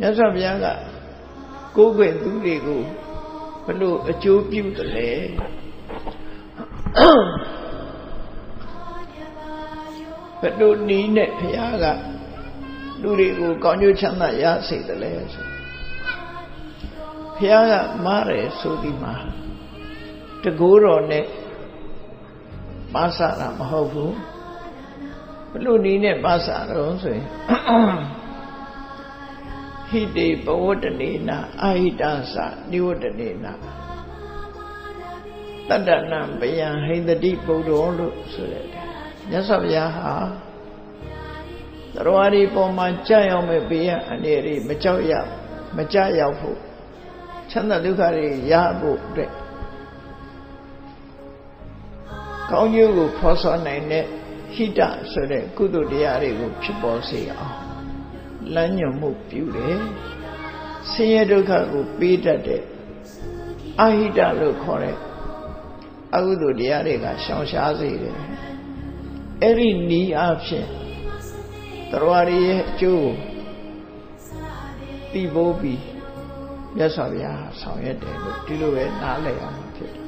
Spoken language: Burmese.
မြတ်စွာဘုရားကကိုယ်ွယ်သူတွေကိုဘလို့အကျိုးပြုတယ်လဲဘလို့နီးနဲ့ဘုရားကလူတွေကိုကောင်းကျိုးချမ်းသာရစေတယ်လဲဆိုဘုရားကမားတယ်ဆိုဒီမှာတကိုးတော်နဲ့မဆတာမဟုတ်ဘူးဘလို့နီးနဲ့မဆတော့ဆိုရင် ဟိတေဘဝတ္တနေနာအာဟိတသနိဝတ္တနေနာတတ္တနံပယံဟိန္တိပုဒ္ဓောလို့ဆိုရတယ်မြတ်စွာဘုရားဟာသရဝရီပေါ်မှာကြာရောက်မဲ့ဘေးရန်အနေတွေမကြောက်ရမကြရောက်ဖို့ချမ်းသာဒုက္ခတွေရဖို့အတွက်ကောင်းကျိုးကိုဖော်ဆောင်နိုင်တဲ့ဟိတဆိုတဲ့ကုသိုလ်တရားတွေကိုဖြစ်ပေါ်စေအောင် လမ်းညွှန်မှုပြုတယ်ဆင်းရဲဒုက္ခကိုပေးတတ်တဲ့အဟိတလို့ခေါ်တဲ့အကုသိုလ်တရားတွေကရှောင်ရှားစေတယ်အဲ့ဒီနီးအဖြစ်တော်ရရဲ့အကျိုးတည်ဖို့ပြီးမြတ်စွာဘုရားဆောင်ရွက်တယ်လို့ဒီလိုပဲနားလည်အောင်ဖြစ်တယ်